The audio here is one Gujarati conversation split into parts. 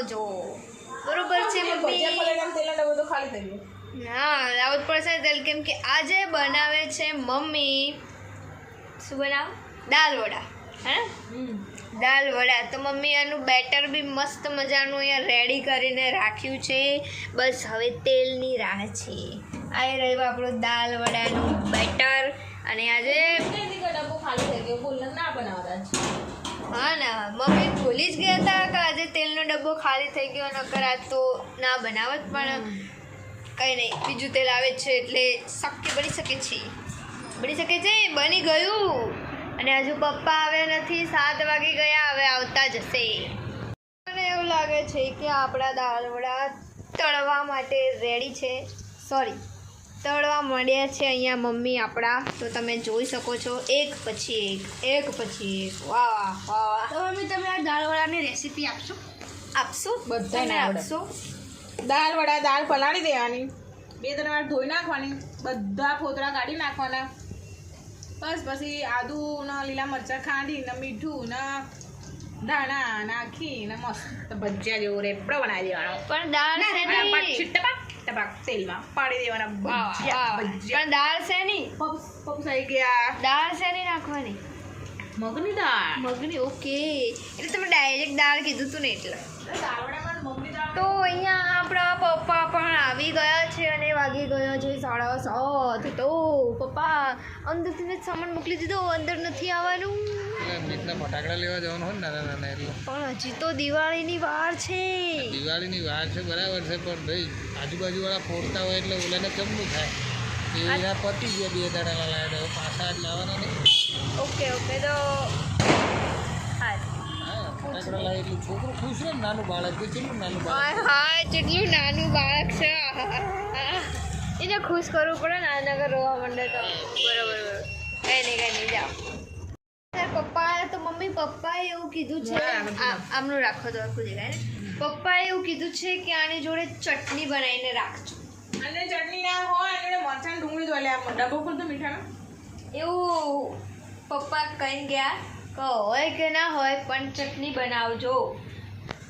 આવજો બરોબર છે મમ્મી? હા લાવવું પડશે તેલ. કેમ કે આજે બનાવે છે મમ્મી શું બનાવ? દાલ વડા. હે? દાલ વડા. તો મમ્મી આનું બેટર બી મસ્ત મજાનું અહીંયા રેડી કરીને રાખ્યું છે. બસ હવે તેલની રાહ છે. આ રહ્યું આપણું દાલ વડાનું બેટર. અને આજે ડબ્બો ખાલી થઈ ગયો? બોલ ના બનાવતા. હા ના મમ્મી ભૂલી જ ગયા હતા કે આજે તેલનો ડબ્બો ખાલી થઈ ગયો નકર આ તો ના બનાવત પણ કંઈ નહીં બીજું તેલ આવે છે એટલે શક્ય બની શકે છે. બની શકે છે બની ગયું. અને હજુ પપ્પા આવ્યા નથી સાત વાગી ગયા હવે આવતા જશે. મને એવું લાગે છે કે આપણા દાળ વડા તળવા માટે રેડી છે. સોરી તળવા મળ્યા છે અહીંયા મમ્મી આપણા. તો તમે જોઈ શકો છો એક પછી એક એક પછી એક. વાહ વાહ વાહ વાહ. તો મમ્મી તમે આ દાળવડાની રેસીપી આપશો? આપશો? બધાને આપશો? દાળ વડા દાળ પલાળી દેવાની. બે ત્રણ વાર ધોઈ નાખવાની. બધા ફોતરા કાઢી નાખવાના. બસ પછી આદુ ને લીલા મરચાં ખાંડી ને મીઠું ને ધાણા નાખી ને મસ્ત ભજીયા જેવો રેપડો બનાવી દેવાનો. પણ દાળ છે ટપાક તેલમાં પાડી દેવાના ભજીયા પણ દાળ છે નહીં પપ્સ આવી ગયા. દાળ છે નહીં નાખવાની. મગની દાળ? મગની ઓકે. એટલે તમે ડાયરેક્ટ દાળ કીધું તું ને એટલે. દાળવડામાં તો અહીંયા આપણા પપ્પા પણ આવી ગયા છે અને વાગી ગયો છે સાડા સાત. તો પપ્પા અંદરથી સામાન મોકલી દીધો અંદર નથી આવવાનું. ફટાકડા લેવા જવાનું હોય નાના નાના એટલે. પણ હજી તો દિવાળીની વાર છે. દિવાળીની વાર છે બરાબર છે પણ ભાઈ આજુબાજુવાળા ફોડતા હોય એટલે ઓલાને કેમનું થાય. એના પતી ગયા બે દાડા લાવ્યા પાછા જ લાવવાના નહીં. ઓકે ઓકે તો હા ફટાકડા લાવે એટલે છોકરું ખુશ રહે નાનું બાળક કેટલું નાનું બાળક હાય હાય કેટલું નાનું બાળક છે. એને ખુશ કરવું પડે નાના નગર રોવા માંડે તો. બરોબર કઈ નહીં કઈ નહીં જાઓ. પપ્પા તો મમ્મી પપ્પાએ એવું કીધું છે આમનું રાખો તો આખું દેખાય ને. પપ્પાએ એવું કીધું છે કે આની જોડે ચટણી બનાવીને રાખજો. અને ચટણી ના હોય એટલે મરચાં ડુંગળી તો લે આમ તો ખોલતો એવું પપ્પા કહીને ગયા? હોય કે ના હોય પણ ચટણી બનાવજો.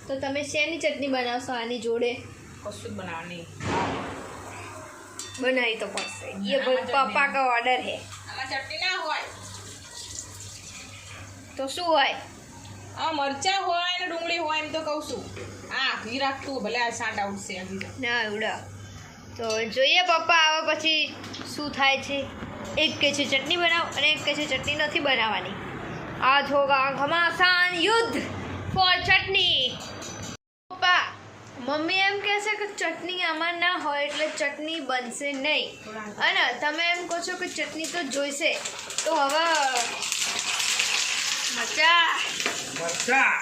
તો તમે શેની ચટણી બનાવશો આની જોડે? કશું બનાવવાની. બનાવી તો પડશે. એ પપ્પા કા ઓર્ડર હે. ચટણી ના હોય. તો શું હોય? આ મરચા હોય ને ડુંગળી હોય એમ તો કહું છું. આ ઘી રાખતું ભલે આ સાંટ આવશે ના એવડા તો જોઈએ પપ્પા આવે પછી શું થાય છે. એક કહે છે ચટણી બનાવ અને એક કહે છે ચટણી નથી બનાવવાની. આજ होगा घमासान યુદ્ધ ફોર ચટણી. પપ્પા, મમ્મી એમ કહે છે કે ચટણી આમાં ના હોય એટલે ચટણી બનશે નહીં. અને તમે એમ કહો છો કે ચટણી તો જોઈશે. તો હવે મચા મચા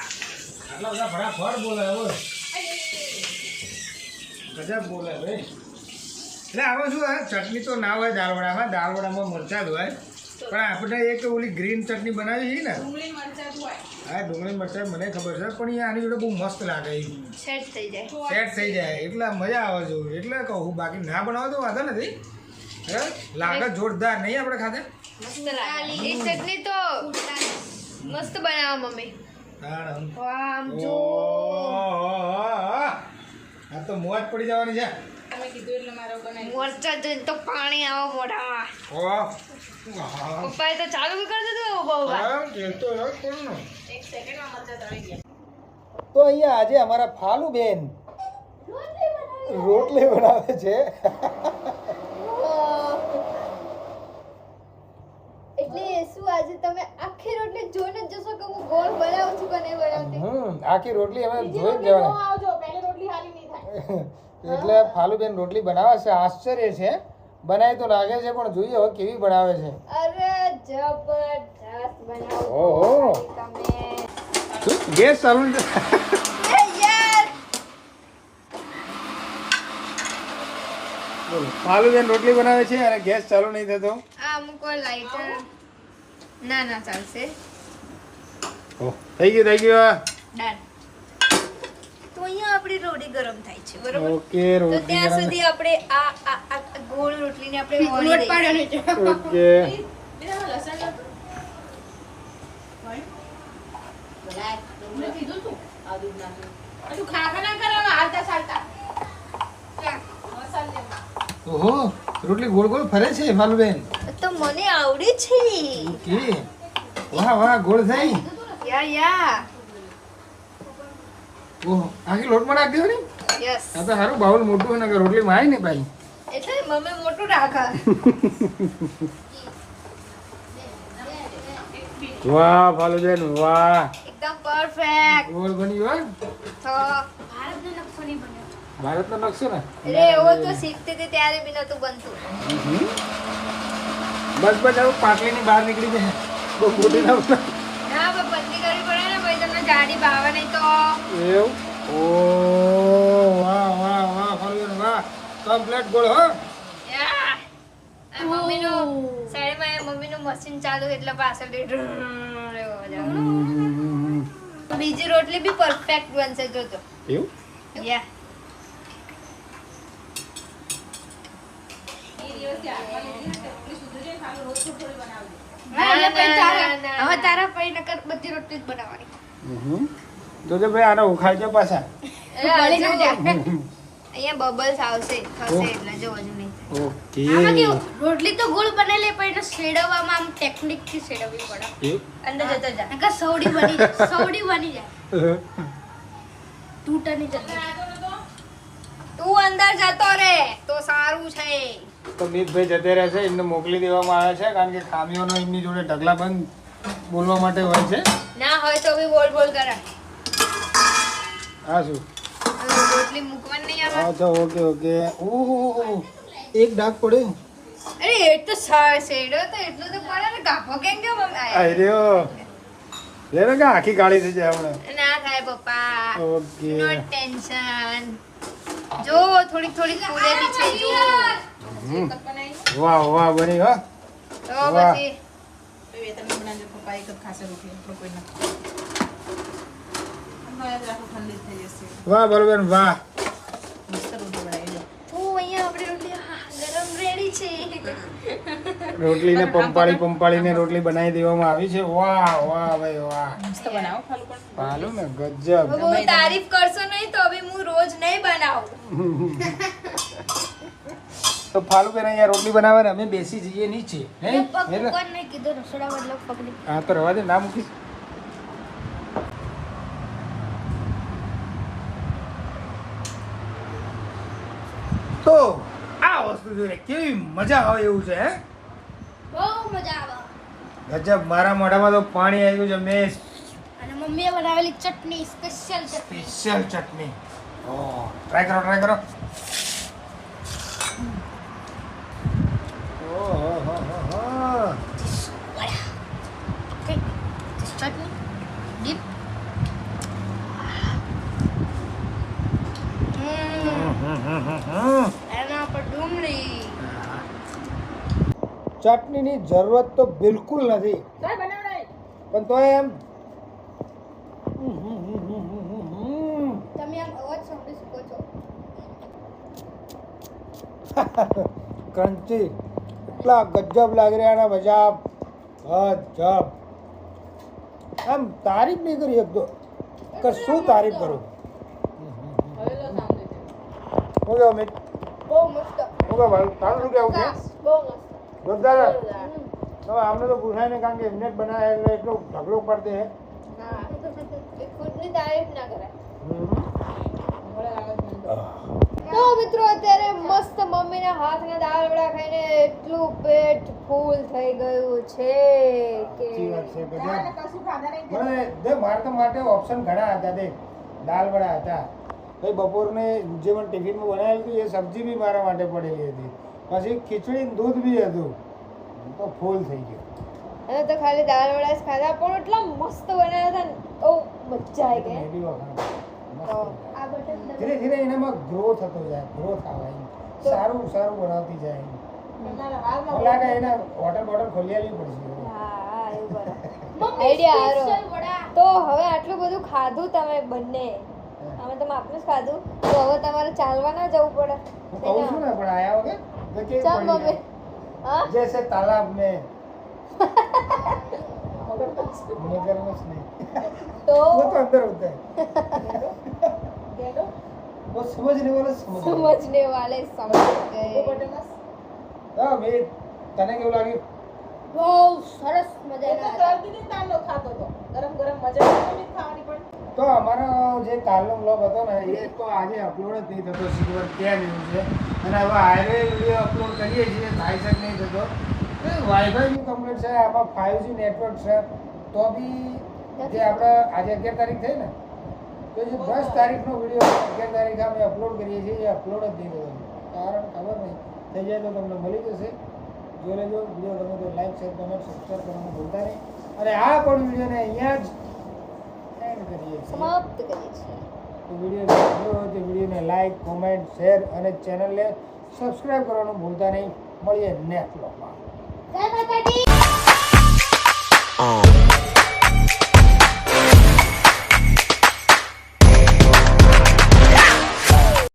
આટલા બધા ફટાફટ બોલે હવે. ગજબ બોલે ભાઈ એટલે હવે શું ચટણી તો ના હોય દાળવડામાં દાળવડામાં મરચાં જ હોય. પણ આપણે એક ઓલી ગ્રીન ચટણી બનાવી છે ને ડુંગળી મરચાં જ હોય હા ડુંગળી મરચાં મને ખબર છે પણ એ આની જોડે બહુ મસ્ત લાગે એ સેટ થઈ જાય. સેટ થઈ જાય એટલે મજા આવે છે એટલે કહું બાકી ના બનાવો તો વાંધો નથી. હે લાગે જોરદાર નહીં આપણે ખાતે મસ્ત લાગે. એ ચટણી તો મસ્ત બનાવો મમ્મી. આમ. જો. આ તો મોજ પડી જવાની છે. તમે કીધું એટલે મારો બનાવી મરચા જોઈને તો પાણી આવો મોઢામાં. પપ્પાએ તો ચાલુ કરી દીધું બહુ વાર. હા, એ તો એવું જ કરું ને. એક સેકન્ડમાં મરચાં તળી ગયા. તો અહીંયા આજે અમારા ફાલુ બેન રોટલી બનાવે છે. એટલે શું આજે તમે આખી રોટલી જોઈને જ જશો કે હું ગોળ બનાવું છું કે નહીં બનાવતી? હમ આખી રોટલી અમે બીજી જોઈ જ જવાની ન આવજો પહેલી રોટલી હાલી નહીં થાય એટલે ફાલુબેન રોટલી બનાવે છે આશ્ચર્ય છે. બનાવી તો લાગે છે પણ જોઈએ હવે કેવી બનાવે છે. અરે જબરદસ્ત બનાવો ઓહો. તમે. ગેસ ચાલુ ફાલુબેન રોટલી બનાવે છે અને ગેસ ચાલુ નહીં થતો. આ મૂકો લાઈટર. ના ના ચાલશે. થઈ ગયું થઈ ગયું ડન અહીંયા આપણી રોટી ગરમ થાય છે બરોબર? ઓકે તો રોટલી ત્યાં સુધી આપણે આ આ ગોળ રોટલીને આપણે દઈશું. પાડ્યો છે. ઓકે. તું. તું ઓહો રોટલી ગોળ ગોળ ફરે છે ફાલુબેન તો મને આવડે છે. ઓકે. વાહ વાહ ગોળ થઈ યા યા. ઓહો આખી લોટમાં નાખ દેવો ને યસ આ તો સારું બાઉલ મોટું હોય ને રોટલી માં ને ભાઈ. એટલે મમ્મી મોટું રાખા. વાહ ફાલુબેન વાહ. એકદમ પરફેક્ટ ગોળ બની હો. તો ભારતનો નકશો નહીં બન્યો. ભારતનો નકશો ને? અરે એવો તો શીખતી હતી ત્યારે બી નતું બનતું. બસ બસ હવે પાટલીની બહાર નીકળી જાય. બહુ મોટી ના. ના પતલી તમને ભાવે નહીં તો એવું? ઓ વાહ વાહ વાહ ફાલુબેન વાહ. કમ્પ્લેટ ગોળ હો. યા. સાઈડમાં મમ્મીનું મશીન ચાલુ એટલે પાછળ. બીજી રોટલી બી પરફેક્ટ બનશે જોજો એવું? યા. હવે તારા પૈ નકર બધી રોટલી જ બનાવવાની. જોજો ભાઈ આને ઉખાડજો પાછા. બળી ના જાય. અહીંયા બબલ્સ આવશે થશે એટલે જો હજુ નહીં. ઓકે. આમાં રોટલી તો ગોળ બનેલી પણ એને શેડવવામાં આમ ટેકનિકથી શેડવવી પડે. અંદર જતો જા. નકર સવડી બની જાય. સૌડી બની જાય. તૂટવાની જતો તું અંદર જતો રે તો સારું છે. તો મિતભાઈ જતે રહેશે એમને મોકલી દેવામાં આવે છે કારણ કે ખામીઓનો એમની જોડે ઢગલા બંધ બોલવા માટે હોય છે? ના હોય તો બી બોલ બોલ કરે. હા શું? રોટલી મૂકવાની નહીં આવે? અચ્છા ઓકે ઓકે. ઓહો એક ડાક પડ્યો અરે એ તો શેડો તો એટલો તો પડે ને કાપો કેમ કેમ? આય. લે ને આખી ગાડી થઈ જાય હમણાં. ના થાય પપ્પા. ઓકે. નો ટેન્શન જો થોડીક થોડીક ફૂલેલી છે જો. વાહ વાહ બની હો. તો પછી બે ત્રણ બનાવજો પપ્પા એક જ ખાશે રોટલી આપણો કોઈ નથી વાહ બરોબર વાહ રોટલી ને દો ઓ અહીંયા આપણી રોટલી હા, ગરમ રેડી છે રોટલીને પંપાળી પંપાળીને રોટલી બનાવી દેવામાં આવી છે. વાહ વાહ ભાઈ વાહ. મસ્ત બનાવો ખાલું ને ગજબ. બહુ તારીફ કરશો નહીં તો હવે હું રોજ નહીં બનાવું. તો ફાલુ બેન અહીંયા રોટલી બનાવે ને અમે બેસી જઈએ નીચે હે? કીધું રસોડા બદલો તો રવા દે ના મૂકીશ તો આ વસ્તુ જોઈને કેવી મજા આવે એવું છે હે? બહુ મજા આવે. ગજબ મારા મોઢામાં તો પાણી આવ્યું છે મેં અને મમ્મીએ બનાવેલી ચટણી સ્પેશિયલ ચટણી. સ્પેશિયલ ચટણી. ઓ ટ્રાય કરો ટ્રાય કરો ઓહો હો હો હો Okay. This chutney, dip. એના પર ડુંગળી. ચટણીની જરૂરત તો બિલકુલ નથી. પણ તો એમ. તમે આમ અવાજ સાંભળી શકો છો. ક્રંચી. એટલા ગજબ લાગી રહ્યા મજા. ગજબ આમ તારીફ નહીં કરી શકતો. કે શું તારીફ કરું? હું કેવું મિત? બહુ મસ્ત હું કે ભાઈ? તારું શું કેવું છે? બહુ મસ્ત જોરદાર તો આમને તો પૂછાય ને કારણ કે એમને જ બનાવે એટલે એટલો ઢગલો પડતે હે. ખુદની તારીફ ના મને તો. મિત્રો અત્યારે મસ્ત મમ્મીના હાથના દાળ વડા ખાઈને એટલું પેટ ફૂલ થઈ ગયું છે કે દે મારે તો માટે ઓપ્શન ઘણા હતા દે. દાલ વડા હતા. ભાઈ બપોરને જે મને ટિફિનમાં બનાવેલું હતું એ સબ્જી બી મારા માટે પડેલી હતી. પછી ખીચડી દૂધ બી હતું. તો ફૂલ થઈ ગયું. અને તો ખાલી દાળ વડા જ ખાધા પણ એટલા મસ્ત બનાવ્યા હતા ને બહુ મજા આવી ગઈ. ધીરે ધીરે એનામાં ગ્રો થતો જાય ગ્રો આવે સારું સારું બનાવતી જાય લાગે એના હોટલ બોટલ ખોલી લેવી પડશે. આઈડિયા આરો તો હવે આટલું બધું ખાધું તમે બંને. અમે તમે આપનું જ ખાધું. તો હવે તમારે ચાલવા ના જવું પડે. કહું છું ને પણ આયા વગર ચાલ મમ્મી. જૈસે તાલાબ મે મને કરવું નહીં. તો? હું તો અંદર ઉતર वो समझने वाला समझ गए। સમજને વાલે સમજ वो ગયે બટેમસ હા મેં તને કેવું લાગ્યું બહુ સરસ એ તો મજાના હતા તરતી તાંડો ખાતો હતો ગરમ ગરમ મજા આવી ખાવાની પણ તો અમારો જે કાલનો બ્લોગ હતો ને એ તો આજે અપલોડ જ નહીં થતો સિલ્વર ત્યાં રહ્યું છે અને હવે હાઈવે વિડીયો અપલોડ કરીએ છીએ થાય છે કે નહીં થતો વાઈફાઈની કમ્પ્લેટ છે આમાં ફાઇવ નેટવર્ક છે તો બી જે આપણે આજે અગિયાર તારીખ થઈ ને તો જે દસ તારીખનો વીડિયો અગિયાર તારીખે અમે અપલોડ કરીએ છીએ એ અપલોડ જ નહીં થતો કારણ ખબર નહીં થઈ જાય તો તમને મળી જશે. જોઈ લેજો વીડિયો ગમે તો લાઈક શેર કમેન્ટ સબસ્ક્રાઈબ કરવાનું ભૂલતા નહીં. અને આ પણ વિડીયોને અહીંયા જ એન્ડ કરીએ સમાપ્ત કરીએ છીએ. તો વીડિયો ગમ્યો હોય તો વિડીયોને લાઈક કોમેન્ટ શેર અને ચેનલને સબસ્ક્રાઈબ કરવાનું ભૂલતા નહીં. મળીએ નેક્સ્ટ બ્લોગમાં જય માતાજી!